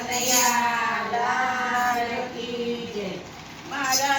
કનૈયા લાલ કી જય. મારા